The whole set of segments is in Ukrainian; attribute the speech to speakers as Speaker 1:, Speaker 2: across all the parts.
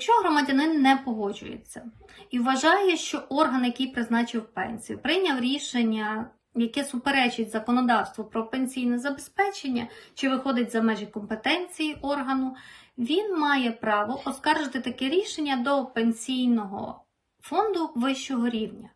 Speaker 1: Якщо громадянин не погоджується і вважає, що орган, який призначив пенсію, прийняв рішення, яке суперечить законодавству про пенсійне забезпечення чи виходить за межі компетенції органу, він має право оскаржити таке рішення до пенсійного фонду вищого рівня.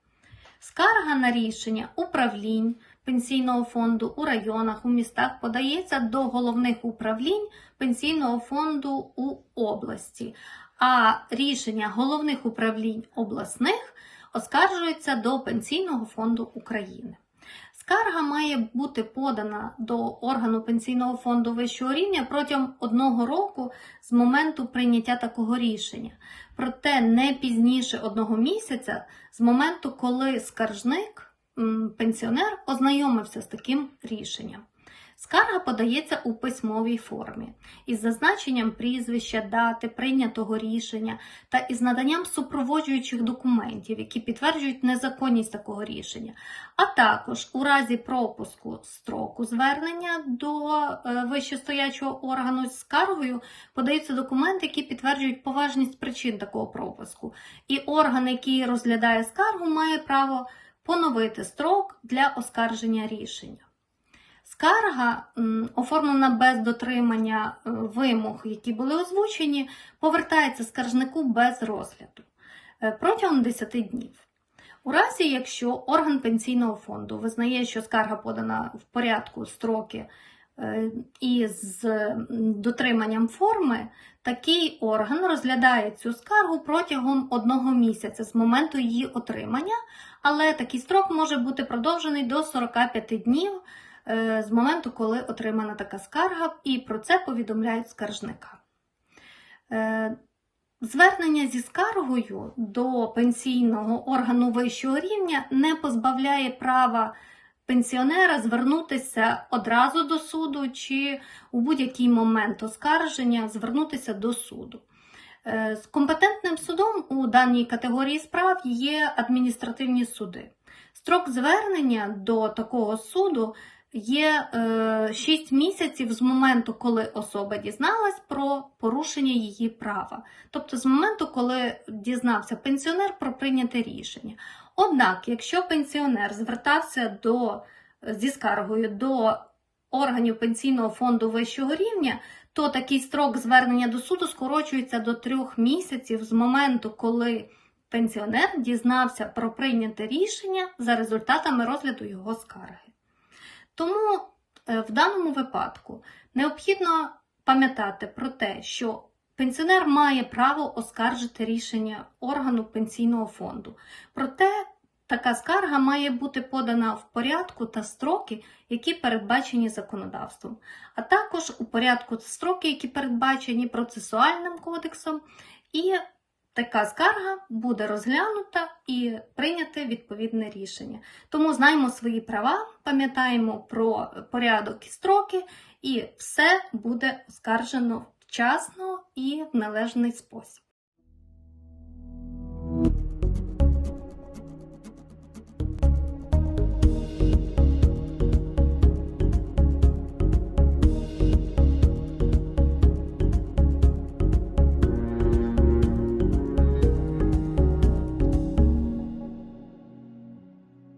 Speaker 1: Скарга на рішення управлінь пенсійного фонду у районах, у містах подається до головних управлінь пенсійного фонду у області, а рішення головних управлінь обласних оскаржується до Пенсійного фонду України. Скарга має бути подана до органу пенсійного фонду вищого рівня протягом одного року з моменту прийняття такого рішення, проте не пізніше одного місяця з моменту, коли скаржник пенсіонер ознайомився з таким рішенням. Скарга подається у письмовій формі із зазначенням прізвища, дати прийнятого рішення та із наданням супроводжуючих документів, які підтверджують незаконність такого рішення, а також у разі пропуску строку звернення до е, вищестоячого органу з скаргою подаються документи, які підтверджують поважність причин такого пропуску. І орган, який розглядає скаргу, має право поновити строк для оскарження рішення. Скарга, оформлена без дотримання е, вимог, які були озвучені, повертається скаржнику без розгляду е, протягом 10 днів. У разі, якщо орган пенсійного фонду визнає, що скарга подана в порядку строки е, і з дотриманням форми, такий орган розглядає цю скаргу протягом одного місяця з моменту її отримання, але такий строк може бути продовжений до 45 днів з моменту, коли отримана така скарга, і про це повідомляють скаржника. Е, Звернення зі скаргою до пенсійного органу вищого рівня не позбавляє права пенсіонера звернутися одразу до суду чи у будь-який момент оскарження звернутися до суду. Е, З компетентним судом у даній категорії справ є адміністративні суди. Строк звернення до такого суду є е, 6 місяців з моменту, коли особа дізналась про порушення її права, тобто з моменту, коли дізнався пенсіонер про прийняте рішення. Однак, якщо пенсіонер звертався до, зі скаргою до органів пенсійного фонду вищого рівня, то такий строк звернення до суду скорочується до трьох місяців з моменту, коли пенсіонер дізнався про прийняте рішення за результатами розгляду його скарги. Тому е, в даному випадку необхідно пам'ятати про те, що пенсіонер має право оскаржити рішення органу пенсійного фонду. Проте така скарга має бути подана в порядку та строки, які передбачені законодавством, а також у порядку строки, які передбачені процесуальним кодексом, і така скарга буде розглянута і прийняте відповідне рішення. Тому знаємо свої права, пам'ятаємо про порядок і строки, і все буде оскаржено вчасно і в належний спосіб.